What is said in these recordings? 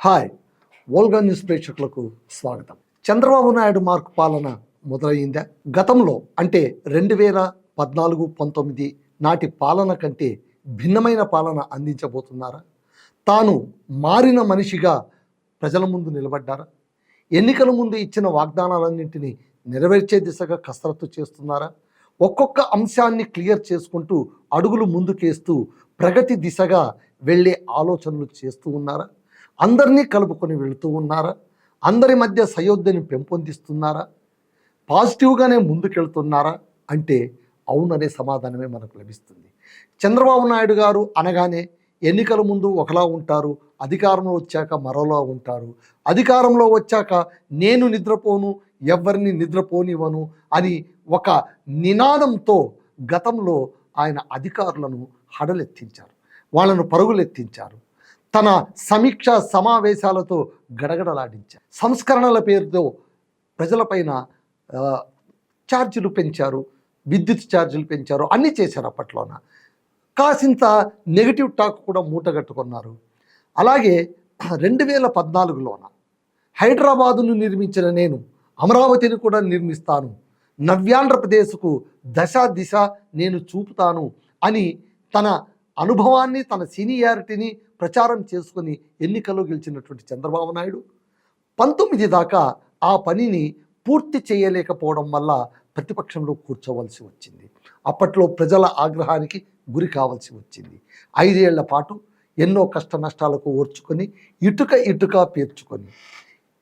Hi Olga news ప్రేక్షకులకు స్వాగతం. Chandrababu Naidu mark పాలన మొదలైందా గతంలో అంటే రెండు వేల పద్నాలుగు పంతొమ్మిది నాటి పాలన కంటే భిన్నమైన పాలన అందించబోతున్నారా? తాను మారిన మనిషిగా ప్రజల ముందు నిలబడ్డారా? ఎన్నికల ముందు ఇచ్చిన వాగ్దానాలన్నింటినీ నెరవేర్చే దిశగా కసరత్తు చేస్తున్నారా? ఒక్కొక్క అంశాన్ని క్లియర్ చేసుకుంటూ అడుగులు ముందుకేస్తూ ప్రగతి దిశగా వెళ్ళే ఆలోచనలు చేస్తూ ఉన్నారా? అందరినీ కలుపుకొని వెళుతూ ఉన్నారా? అందరి మధ్య సయోధ్యని పెంపొందిస్తున్నారా? పాజిటివ్గానే ముందుకెళ్తున్నారా? అంటే అవుననే సమాధానమే మనకు లభిస్తుంది. చంద్రబాబు నాయుడు గారు అనగానే ఎన్నికల ముందు ఒకలా ఉంటారు అధికారంలో వచ్చాక మరోలా ఉంటారు. అధికారంలో వచ్చాక నేను నిద్రపోను ఎవరిని నిద్రపోనివ్వను అని ఒక నినాదంతో గతంలో ఆయన అధికారులను హడలెత్తించారు. వాళ్ళను పరుగులెత్తించారు. తన సమీక్ష సమావేశాలతో గడగడలాడించారు సంస్కరణల పేరుతో ప్రజలపైన ఛార్జీలు పెంచారు విద్యుత్ ఛార్జీలు పెంచారు అన్నీ చేశారు అప్పట్లోన. కాసింత నెగిటివ్ టాక్ కూడా మూటగట్టుకున్నారు. అలాగే రెండు వేల పద్నాలుగులోన హైదరాబాదును నిర్మించిన నేను అమరావతిని కూడా నిర్మిస్తాను నవ్యాంధ్రప్రదేశ్కు దశ దిశ నేను చూపుతాను అని తన అనుభవాన్ని తన సీనియారిటీని ప్రచారం చేసుకుని ఎన్నికల్లో గెలిచినటువంటి చంద్రబాబు నాయుడు. పంతొమ్మిది దాకా ఆ పనిని పూర్తి చేయలేకపోవడం వల్ల ప్రతిపక్షంలో కూర్చోవలసి వచ్చింది. అప్పట్లో ప్రజల ఆగ్రహానికి గురి కావాల్సి వచ్చింది. ఐదేళ్ళ పాటు ఎన్నో కష్ట నష్టాలకు ఓర్చుకొని ఇటుక ఇటుక పేర్చుకొని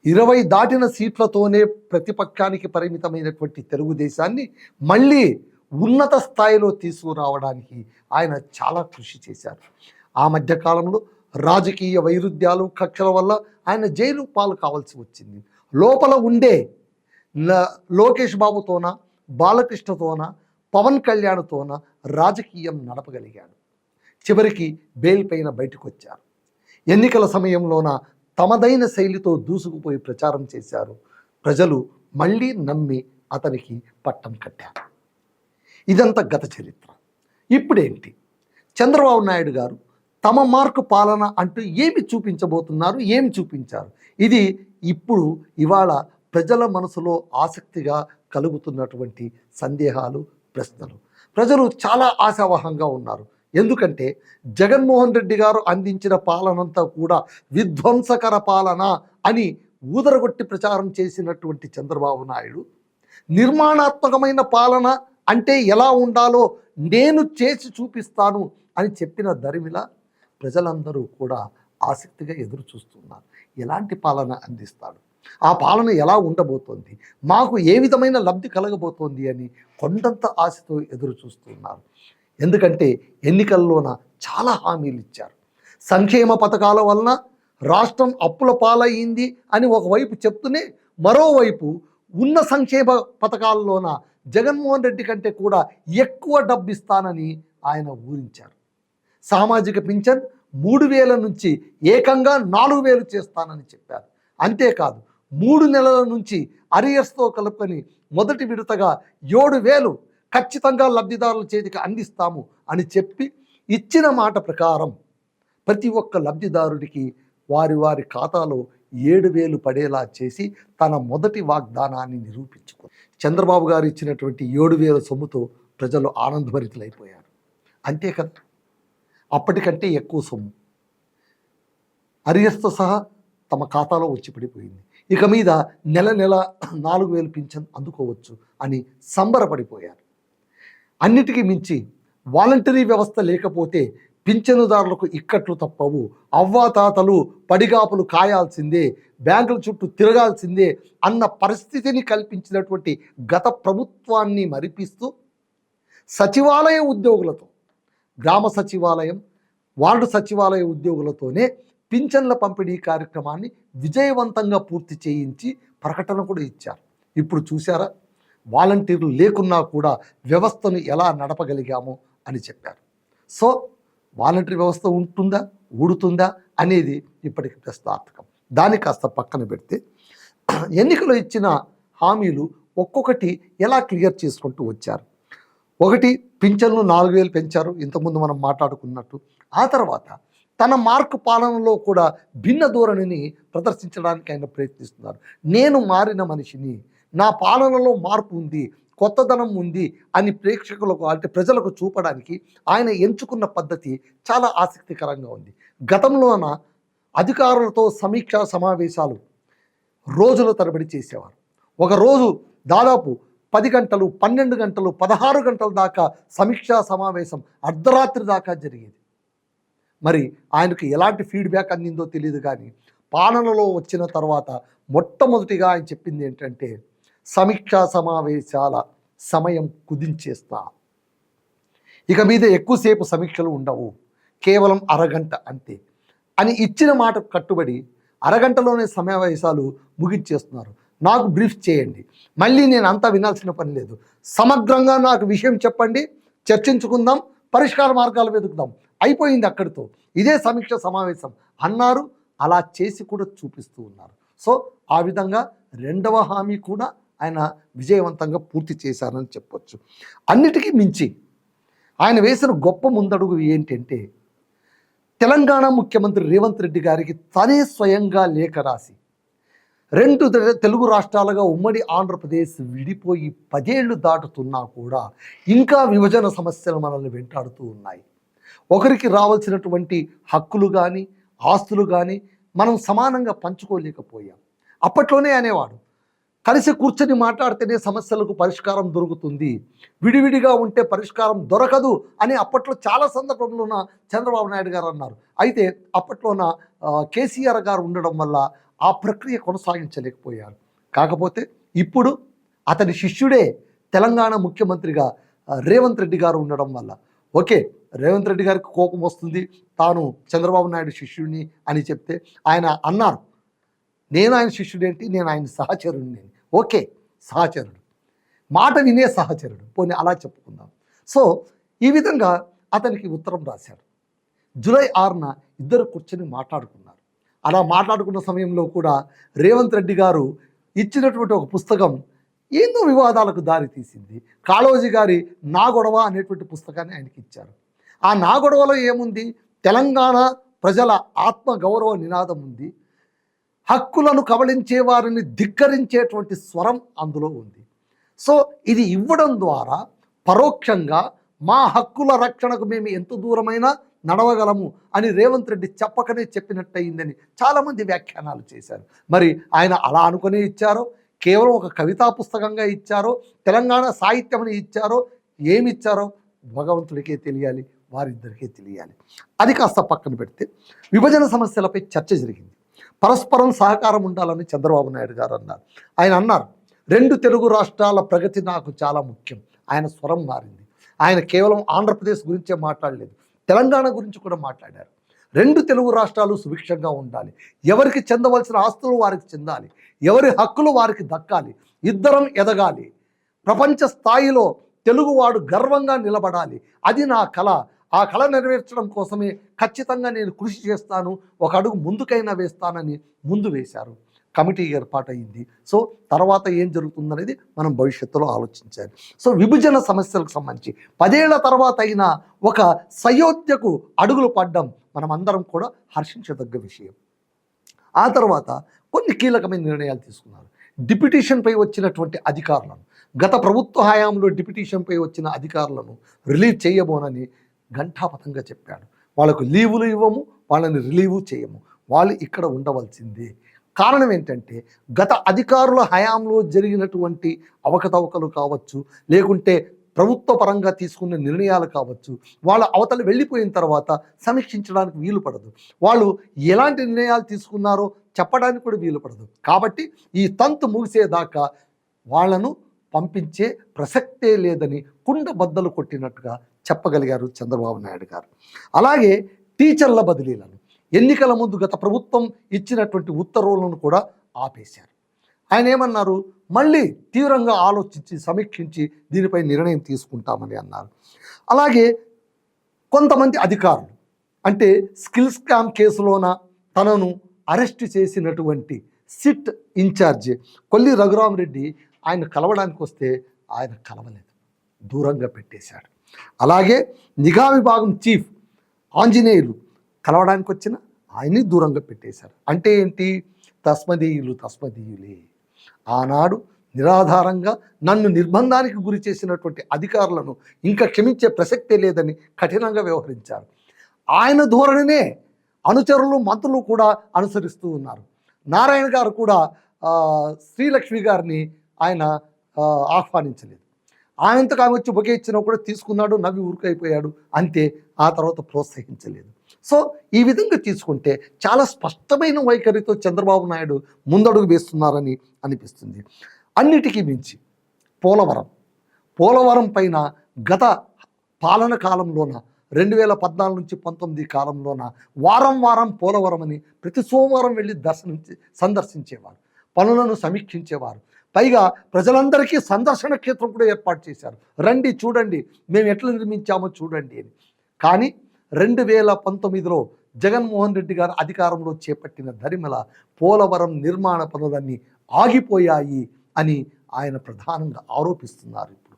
ఇరవై దాటిన సీట్లతోనే ప్రతిపక్షానికి పరిమితమైనటువంటి తెలుగుదేశాన్ని మళ్ళీ ఉన్నత స్థాయిలో తీసుకురావడానికి ఆయన చాలా కృషి చేశారు. ఆ మధ్యకాలంలో రాజకీయ వైరుధ్యాలు కక్షల వల్ల ఆయన జైలు పాలు కావాల్సి వచ్చింది. లోపల ఉండే లోకేష్ బాబుతోన బాలకృష్ణతోన పవన్ కళ్యాణ్తోన రాజకీయం నడపగలిగాడు. చివరికి బెయిల్ పైన బయటకు వచ్చారు ఎన్నికల సమయంలోన తమదైన శైలితో దూసుకుపోయి ప్రచారం చేశారు. ప్రజలు మళ్ళీ నమ్మి అతనికి పట్టం కట్టారు. ఇదంతా గత చరిత్ర. ఇప్పుడేంటి? చంద్రబాబు నాయుడు గారు తమ మార్కు పాలన అంటూ ఏమి చూపించబోతున్నారు ఏమి చూపించారు? ఇది ఇప్పుడు ఇవాళ ప్రజల మనసులో ఆసక్తిగా కలుగుతున్నటువంటి సందేహాలు ప్రశ్నలు. ప్రజలు చాలా ఆశావహంగా ఉన్నారు. ఎందుకంటే జగన్మోహన్ రెడ్డి గారు అందించిన పాలనంతా కూడా విధ్వంసకర పాలన అని ఊదరగొట్టి ప్రచారం చేసినటువంటి చంద్రబాబు నాయుడు. నిర్మాణాత్మకమైన పాలన అంటే ఎలా ఉండాలో నేను చేసి చూపిస్తాను అని చెప్పిన దరిమిల ప్రజలందరూ కూడా ఆసక్తిగా ఎదురు చూస్తున్నారు ఎలాంటి పాలన అందిస్తాడు? ఆ పాలన ఎలా ఉండబోతోంది? మాకు ఏ విధమైన లబ్ధి కలగబోతోంది అని కొండంత ఆశతో ఎదురు చూస్తున్నారు ఎందుకంటే ఎన్నికల్లోన చాలా హామీలు ఇచ్చారు. సంక్షేమ పథకాల వలన రాష్ట్రం అప్పుల పాలయ్యింది అని ఒకవైపు చెప్తూనే మరోవైపు ఉన్న సంక్షేమ పథకాల్లోన జగన్మోహన్ రెడ్డి కంటే కూడా ఎక్కువ డబ్బు ఇస్తానని ఆయన ఊరించారు. సామాజిక పింఛన్ మూడు వేల నుంచి ఏకంగా నాలుగు వేలు చేస్తానని చెప్పారు. అంతేకాదు మూడు నెలల నుంచి అరియర్స్తో కలుపుకొని మొదటి విడతగా ఏడు వేలు ఖచ్చితంగా లబ్ధిదారుల చేతికి అందిస్తాము అని చెప్పి ఇచ్చిన మాట ప్రకారం ప్రతి ఒక్క లబ్ధిదారుడికి వారి వారి ఖాతాలో ఏడు వేలు పడేలా చేసి తన మొదటి వాగ్దానాన్ని నిరూపించుకుంది చంద్రబాబు గారు ఇచ్చినటువంటి ఏడు వేల సొమ్ముతో ప్రజలు ఆనందభరితులైపోయారు. అంతే కదా? అప్పటికంటే ఎక్కువ సొమ్ము. అరియస్తో సహా తమ ఖాతాలో వచ్చి పడిపోయింది. ఇక మీద నెల నెల నాలుగు వేలు పింఛన్ అందుకోవచ్చు అని సంబరపడిపోయారు. అన్నిటికీ మించి వాలంటరీ వ్యవస్థ లేకపోతే పింఛనుదారులకు ఇక్కట్లు తప్పవు. అవ్వాతాతలు పడిగాపులు కాయాల్సిందే బ్యాంకుల చుట్టూ తిరగాల్సిందే అన్న పరిస్థితిని కల్పించినటువంటి గత ప్రభుత్వాన్ని మరిపిస్తూ సచివాలయ ఉద్యోగులతో గ్రామ సచివాలయం వార్డు సచివాలయ ఉద్యోగులతోనే పింఛన్ల పంపిణీ కార్యక్రమాన్ని విజయవంతంగా పూర్తి చేయించి ప్రకటన కూడా ఇచ్చారు. ఇప్పుడు చూసారా వాలంటీర్లు లేకున్నా కూడా వ్యవస్థను ఎలా నడపగలిగాము అని చెప్పారు. సో వాలంటీర్ వ్యవస్థ ఉంటుందా? ఊడుతుందా? అనేది ఇప్పటికి ప్రశ్నార్థకం. దాన్ని కాస్త పక్కన పెడితే ఎన్నికలు ఇచ్చిన హామీలు ఒక్కొక్కటి ఎలా క్లియర్ చేసుకుంటూ వచ్చారు? ఒకటి పింఛన్లు నాలుగు వేలు పెంచారు ఇంతకుముందు మనం మాట్లాడుకున్నట్టు. ఆ తర్వాత తన మార్కు పాలనలో కూడా భిన్న ధోరణిని ప్రదర్శించడానికి ఆయన ప్రయత్నిస్తున్నారు. నేను మారిన మనిషిని నా పాలనలో మార్పు ఉంది కొత్తదనం ఉంది అని ప్రేక్షకులకు అంటే ప్రజలకు చూపడానికి ఆయన ఎంచుకున్న పద్ధతి చాలా ఆసక్తికరంగా ఉంది. గతంలోన అధికారులతో సమీక్షా సమావేశాలు రోజుల తరబడి చేసేవారు. ఒకరోజు దాదాపు పది గంటలు పన్నెండు గంటలు పదహారు గంటల దాకా సమీక్షా సమావేశం అర్ధరాత్రి దాకా జరిగేది. మరి ఆయనకు ఎలాంటి ఫీడ్బ్యాక్ అందిందో తెలియదు కానీ పాలనలో వచ్చిన తర్వాత మొట్టమొదటిగా ఆయన చెప్పింది ఏంటంటే సమీక్షా సమావేశాల సమయం కుదించేస్తా. ఇక మీద ఎక్కువసేపు సమీక్షలు ఉండవు. కేవలం అరగంట అంతే. అని ఇచ్చిన మాటకు కట్టుబడి అరగంటలోనే సమావేశాలు ముగించేస్తున్నారు. నాకు బ్రీఫ్ చేయండి. మళ్ళీ నేను అంతా వినాల్సిన పని లేదు. సమగ్రంగా నాకు విషయం చెప్పండి. చర్చించుకుందాం. పరిష్కార మార్గాలు వెతుకుదాం. అయిపోయింది అక్కడితో. ఇదే సమీక్ష సమావేశం. అన్నారు. అలా చేసి కూడా చూపిస్తూ ఉన్నారు. సో ఆ విధంగా రెండవ హామీ కూడా ఆయన విజయవంతంగా పూర్తి చేశారని చెప్పొచ్చు. అన్నిటికీ మించి ఆయన వేసిన గొప్ప ముందడుగు ఏంటంటే తెలంగాణ ముఖ్యమంత్రి రేవంత్ రెడ్డి గారికి తనే స్వయంగా లేఖ రాసి రెండు తెలుగు రాష్ట్రాలుగా ఉమ్మడి ఆంధ్రప్రదేశ్ విడిపోయి పదేళ్ళు దాటుతున్నా కూడా ఇంకా విభజన సమస్యలు మనల్ని వెంటాడుతూ ఉన్నాయి. ఒకరికి రావాల్సినటువంటి హక్కులు కానీ ఆస్తులు కానీ మనం సమానంగా పంచుకోలేకపోయాం. అప్పట్లోనే అనేవాడు కలిసి కూర్చొని మాట్లాడితేనే సమస్యలకు పరిష్కారం దొరుకుతుంది. విడివిడిగా ఉంటే పరిష్కారం దొరకదు అని అప్పట్లో చాలా సందర్భంలోన చంద్రబాబు నాయుడు గారు అన్నారు. అయితే అప్పట్లోన కేసీఆర్ గారు ఉండడం వల్ల ఆ ప్రక్రియ కొనసాగించలేకపోయారు. కాకపోతే ఇప్పుడు అతని శిష్యుడే తెలంగాణ ముఖ్యమంత్రిగా రేవంత్ రెడ్డి గారు ఉండడం వల్ల. ఓకే రేవంత్ రెడ్డి గారికి కోపం వస్తుంది తాను చంద్రబాబు నాయుడు శిష్యుడిని అని చెప్తే ఆయన అన్నారు. నేను ఆయన శిష్యుడేంటి? నేను ఆయన సహచరుడు నేను ఓకే సహచరుడు. మాట వినే సహచరుడు. పోనీ అలా చెప్పుకుందాం. సో ఈ విధంగా అతనికి ఉత్తరం రాశారు. జూలై ఆరున ఇద్దరు కూర్చొని మాట్లాడుకున్నారు. అలా మాట్లాడుకున్న సమయంలో కూడా రేవంత్ రెడ్డి గారు ఇచ్చినటువంటి ఒక పుస్తకం ఎన్నో వివాదాలకు దారి తీసింది. కాళోజీ గారి నా గొడవ అనేటువంటి పుస్తకాన్ని ఆయనకి ఇచ్చారు. ఆ నా గొడవలో ఏముంది? తెలంగాణ ప్రజల ఆత్మ గౌరవ నినాదం ఉంది. హక్కులను కబళించే వారిని ధిక్కరించేటువంటి స్వరం అందులో ఉంది. సో ఇది ఇవ్వడం ద్వారా పరోక్షంగా మా హక్కుల రక్షణకు మేము ఎంత దూరమైనా నడవగలము అని రేవంత్ రెడ్డి చెప్పకనే చెప్పినట్టయిందని చాలామంది వ్యాఖ్యానాలు చేశారు. మరి ఆయన అలా అనుకునే ఇచ్చారో? కేవలం ఒక కవితా పుస్తకంగా ఇచ్చారో? తెలంగాణ సాహిత్యం అని ఇచ్చారో? ఏమి ఇచ్చారో భగవంతుడికే తెలియాలి వారిద్దరికే తెలియాలి. అది కాస్త పక్కన పెడితే విభజన సమస్యలపై చర్చ జరిగింది. పరస్పరం సహకారం ఉండాలని చంద్రబాబు నాయుడు గారు అన్నారు. ఆయన అన్నారు రెండు తెలుగు రాష్ట్రాల ప్రగతి నాకు చాలా ముఖ్యం. ఆయన స్వరం మారింది. ఆయన కేవలం ఆంధ్రప్రదేశ్ గురించే మాట్లాడలేదు. తెలంగాణ గురించి కూడా మాట్లాడారు. రెండు తెలుగు రాష్ట్రాలు సుభిక్షంగా ఉండాలి. ఎవరికి చెందవలసిన ఆస్తులు వారికి చెందాలి. ఎవరి హక్కులు వారికి దక్కాలి. ఇద్దరం ఎదగాలి. ప్రపంచ స్థాయిలో తెలుగువాడు గర్వంగా నిలబడాలి. అది నా కళ. ఆ కళ నెరవేర్చడం కోసమే ఖచ్చితంగా నేను కృషి చేస్తాను. ఒక అడుగు ముందుకైనా వేస్తానని ముందు వేశారు. కమిటీ ఏర్పాటైంది సో తర్వాత ఏం జరుగుతుందనేది మనం భవిష్యత్తులో ఆలోచించాలి. సో విభజన సమస్యలకు సంబంధించి పదేళ్ళ తర్వాత అయినా ఒక సయోధ్యకు అడుగులు పడ్డం మనమందరం కూడా హర్షించదగ్గ విషయం. ఆ తర్వాత కొన్ని కీలకమైన నిర్ణయాలు తీసుకున్నారు. డిప్యుటేషన్పై వచ్చినటువంటి అధికారులను గత ప్రభుత్వ హయాంలో డిప్యుటేషన్పై వచ్చిన అధికారులను రిలీవ్ చేయబోనని ఘంటాపథంగా చెప్పాడు. వాళ్ళకు లీవులు ఇవ్వము వాళ్ళని రిలీవ్ చేయము. వాళ్ళు ఇక్కడ ఉండవలసిందే. కారణం ఏంటంటే గత అధికారుల హయాంలో జరిగినటువంటి అవకతవకలు కావచ్చు లేకుంటే ప్రభుత్వ పరంగా తీసుకున్న నిర్ణయాలు కావచ్చు వాళ్ళ అవతలు వెళ్ళిపోయిన తర్వాత సమీక్షించడానికి వీలు పడదు. వాళ్ళు ఎలాంటి నిర్ణయాలు తీసుకున్నారో చెప్పడానికి కూడా వీలు పడదు. కాబట్టి ఈ తంతు ముగిసేదాకా వాళ్ళను పంపించే ప్రసక్తే లేదని కుండ బద్దలు కొట్టినట్టుగా చెప్పగలిగారు చంద్రబాబు నాయుడు గారు. అలాగే టీచర్ల బదిలీలను. ఎన్నికల ముందు గత ప్రభుత్వం ఇచ్చినటువంటి ఉత్తర్వులను కూడా ఆపేశారు. ఆయన ఏమన్నారు? మళ్ళీ తీవ్రంగా ఆలోచించి సమీక్షించి దీనిపై నిర్ణయం తీసుకుంటామని అన్నారు. అలాగే కొంతమంది అధికారులు అంటే స్కిల్ స్కామ్ కేసులోన తనను అరెస్ట్ చేసినటువంటి సిట్ ఇన్ఛార్జ్ కొల్లి రఘురామరెడ్డి ఆయన కలవడానికి వస్తే ఆయన కలవలేదు. దూరంగా పెట్టేశాడు. అలాగే నిఘా విభాగం చీఫ్ ఆంజనేయులు కలవడానికి వచ్చిన ఆయన్ని దూరంగా పెట్టేశారు. అంటే ఏంటి? తస్మదీయులు తస్మదీయులే. ఆనాడు నిరాధారంగా నన్ను నిర్బంధానికి గురి చేసినటువంటి అధికారులను ఇంకా క్షమించే ప్రసక్తే లేదని కఠినంగా వ్యవహరించారు. ఆయన ధోరణినే అనుచరులు మంత్రులు కూడా అనుసరిస్తూ ఉన్నారు. నారాయణ గారు కూడా శ్రీలక్ష్మి గారిని ఆయన ఆహ్వానించలేదు. ఆయనంతకు ఆమె వచ్చి బొకే ఇచ్చినా కూడా తీసుకున్నాడు నవ్వి ఊరికైపోయాడు. అంతే ఆ తర్వాత ప్రోత్సహించలేదు. సో ఈ విధంగా తీసుకుంటే చాలా స్పష్టమైన వైఖరితో చంద్రబాబు నాయుడు ముందడుగు వేస్తున్నారని అనిపిస్తుంది. అన్నిటికీ మించి పోలవరం. పోలవరం పైన గత పాలన కాలంలోన రెండు వేల పద్నాలుగు నుంచి పంతొమ్మిది కాలంలోన వారం వారం పోలవరం అని ప్రతి సోమవారం వెళ్ళి దర్శనించి సందర్శించేవారు. పనులను సమీక్షించేవారు. పైగా ప్రజలందరికీ సందర్శన క్షేత్రం కూడా ఏర్పాటు చేశారు. రండి చూడండి మేము ఎట్లా నిర్మించామో చూడండి అని. కానీ రెండు వేల పంతొమ్మిదిలో జగన్మోహన్ రెడ్డి గారు అధికారంలో చేపట్టిన దరిమల పోలవరం నిర్మాణ పనులన్నీ ఆగిపోయాయి అని ఆయన ప్రధానంగా ఆరోపిస్తున్నారు ఇప్పుడు.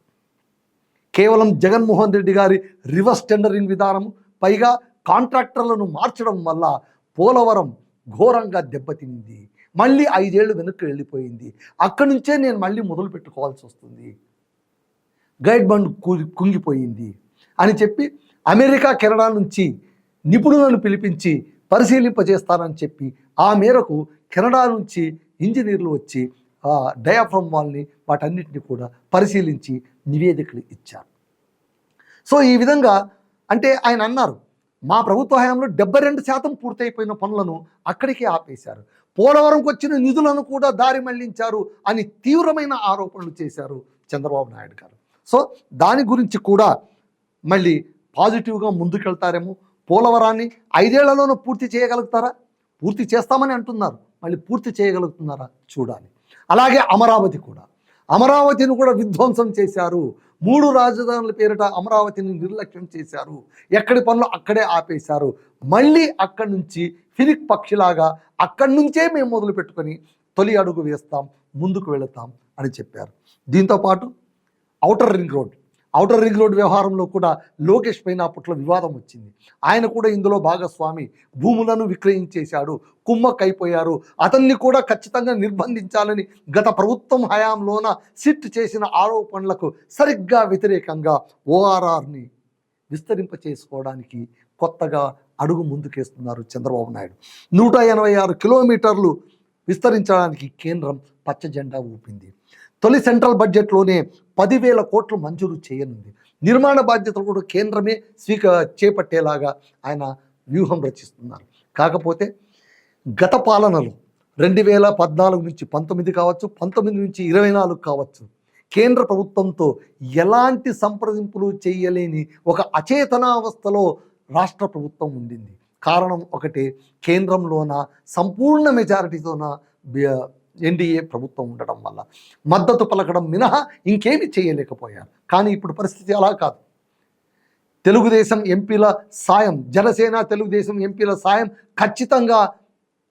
కేవలం జగన్మోహన్ రెడ్డి గారి రివర్స్ టెండరింగ్ విధానం పైగా కాంట్రాక్టర్లను మార్చడం వల్ల పోలవరం ఘోరంగా దెబ్బతింది. మళ్ళీ ఐదేళ్ళు వెనక్కి వెళ్ళిపోయింది. అక్కడి నుంచే నేను మళ్ళీ మొదలు పెట్టుకోవాల్సి వస్తుంది. గైడ్ బండ్ కు- కుంగిపోయింది అని చెప్పి అమెరికా కెనడా నుంచి నిపుణులను పిలిపించి పరిశీలింపజేస్తానని చెప్పి ఆ మేరకు కెనడా నుంచి ఇంజనీర్లు వచ్చి ఆ డయాఫ్రమ్ వాల్ని వాటన్నిటిని కూడా పరిశీలించి నివేదికలు ఇచ్చారు. సో ఈ విధంగా అంటే ఆయన అన్నారు మా ప్రభుత్వ హయాంలో డెబ్బై రెండు శాతం పూర్తయిపోయిన పనులను అక్కడికే ఆపేశారు. పోలవరంకి వచ్చిన నిధులను కూడా దారి మళ్ళించారు అని తీవ్రమైన ఆరోపణలు చేశారు చంద్రబాబు నాయుడు గారు. సో దాని గురించి కూడా మళ్ళీ పాజిటివ్గా ముందుకెళ్తారేమో పోలవరాన్ని ఐదేళ్ళలోనూ పూర్తి చేయగలుగుతారా? పూర్తి చేస్తామని అంటున్నారు. మళ్ళీ పూర్తి చేయగలుగుతున్నారా? చూడాలి. అలాగే అమరావతి కూడా. అమరావతిని కూడా విధ్వంసం చేశారు. మూడు రాజధానుల పేరిట అమరావతిని నిర్లక్ష్యం చేశారు. ఎక్కడి పనులు అక్కడే ఆపేశారు. మళ్ళీ అక్కడి నుంచి ఫినిక్ పక్షిలాగా అక్కడి నుంచే మేము మొదలు పెట్టుకొని తొలి అడుగు వేస్తాం ముందుకు వెళతాం అని చెప్పారు. దీంతోపాటు outer ring road. Outer ring road వ్యవహారంలో కూడా లోకేష్ పైన అప్పట్లో వివాదం వచ్చింది. ఆయన కూడా ఇందులో భాగస్వామి. భూములను విక్రయించేశాడు. కుమ్మక్కైపోయారు. అతన్ని కూడా ఖచ్చితంగా నిర్బంధించాలని గత ప్రభుత్వం హయాంలోన సిట్ చేసిన ఆరోపణలకు సరిగ్గా వ్యతిరేకంగా ఓఆర్ఆర్ని విస్తరింప చేసుకోవడానికి కొత్తగా అడుగు ముందుకేస్తున్నారు చంద్రబాబు నాయుడు. నూట ఎనభై ఆరు కిలోమీటర్లు విస్తరించడానికి కేంద్రం పచ్చ జెండా ఊపింది. తొలి సెంట్రల్ బడ్జెట్లోనే పదివేల కోట్లు మంజూరు చేయనుంది. నిర్మాణ బాధ్యతలు కూడా కేంద్రమే స్వీక చేపట్టేలాగా ఆయన వ్యూహం రచిస్తున్నారు. కాకపోతే గత పాలనలో రెండు వేల పద్నాలుగు నుంచి పంతొమ్మిది కావచ్చు పంతొమ్మిది నుంచి ఇరవై నాలుగు కావచ్చు కేంద్ర ప్రభుత్వంతో ఎలాంటి సంప్రదింపులు చేయలేని ఒక అచేతనావస్థలో రాష్ట్ర ప్రభుత్వం ఉండింది. కారణం ఒకటి కేంద్రంలోన సంపూర్ణ మెజారిటీతోన ఎన్డీఏ ప్రభుత్వం ఉండడం వల్ల. మద్దతు పలకడం మినహా ఇంకేమి చేయలేకపోయారు. కానీ ఇప్పుడు పరిస్థితి అలా కాదు. తెలుగుదేశం ఎంపీల సాయం జనసేన తెలుగుదేశం ఎంపీల సాయం ఖచ్చితంగా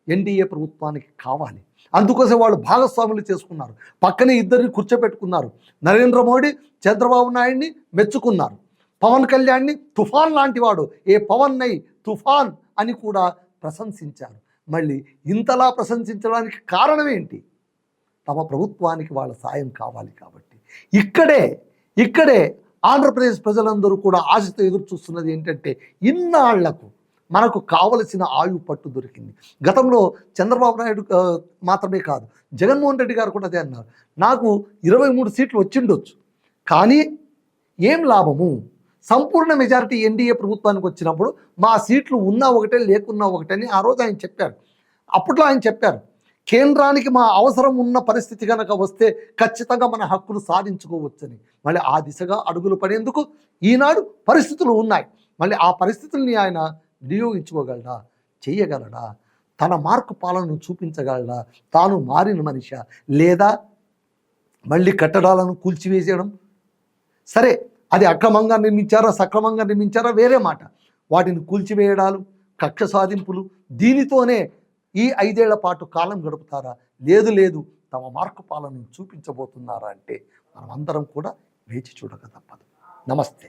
ఎన్డీఏ ప్రభుత్వానికి కావాలి. అందుకోసం వాళ్ళు భాగస్వాములు చేసుకున్నారు. పక్కనే ఇద్దరిని కూర్చోపెట్టుకున్నారు. నరేంద్ర మోడీ చంద్రబాబు నాయుడిని మెచ్చుకున్నారు. పవన్ కళ్యాణ్ని తుఫాన్ లాంటివాడు ఏ పవన్ నై తుఫాన్ అని కూడా ప్రశంసించారు. మళ్ళీ ఇంతలా ప్రశంసించడానికి కారణం ఏంటి? తమ ప్రభుత్వానికి వాళ్ళ సాయం కావాలి కాబట్టి. ఇక్కడే ఇక్కడే ఆంధ్రప్రదేశ్ ప్రజలందరూ కూడా ఆశతో ఎదురు చూస్తున్నది ఏంటంటే ఇన్నాళ్ళకు మనకు కావలసిన ఆయువు పట్టు దొరికింది. గతంలో చంద్రబాబు నాయుడు మాత్రమే కాదు జగన్మోహన్ రెడ్డి గారు కూడా అదే అన్నారు. నాకు ఇరవై మూడు సీట్లు వచ్చిండొచ్చు కానీ ఏం లాభము? సంపూర్ణ మెజారిటీ ఎన్డీఏ ప్రభుత్వానికి వచ్చినప్పుడు మా సీట్లు ఉన్నా ఒకటే లేకున్నా ఒకటే అని ఆ రోజు ఆయన చెప్పారు. అప్పట్లో ఆయన చెప్పారు కేంద్రానికి మా అవసరం ఉన్న పరిస్థితి కనుక వస్తే ఖచ్చితంగా మన హక్కులు సాధించుకోవచ్చని. మళ్ళీ ఆ దిశగా అడుగులు పడేందుకు ఈనాడు పరిస్థితులు ఉన్నాయి. మళ్ళీ ఆ పరిస్థితుల్ని ఆయన వినియోగించుకోగలడా? చేయగలడా? తన మార్కు పాలనను చూపించగలడా? తాను మారిన మనిషి? లేదా మళ్ళీ కట్టడాలను కూల్చివేసేయడం సరే అది అక్రమంగా నిర్మించారా సక్రమంగా నిర్మించారా వేరే మాట. వాటిని కూల్చివేయడాలు కక్ష సాధింపులు దీనితోనే ఈ ఐదేళ్ళ పాటు కాలం గడుపుతారా? లేదు లేదు. తమ మార్కు పాలనను చూపించబోతున్నారా అంటే మనమందరం కూడా వేచి చూడక తప్పదు. నమస్తే.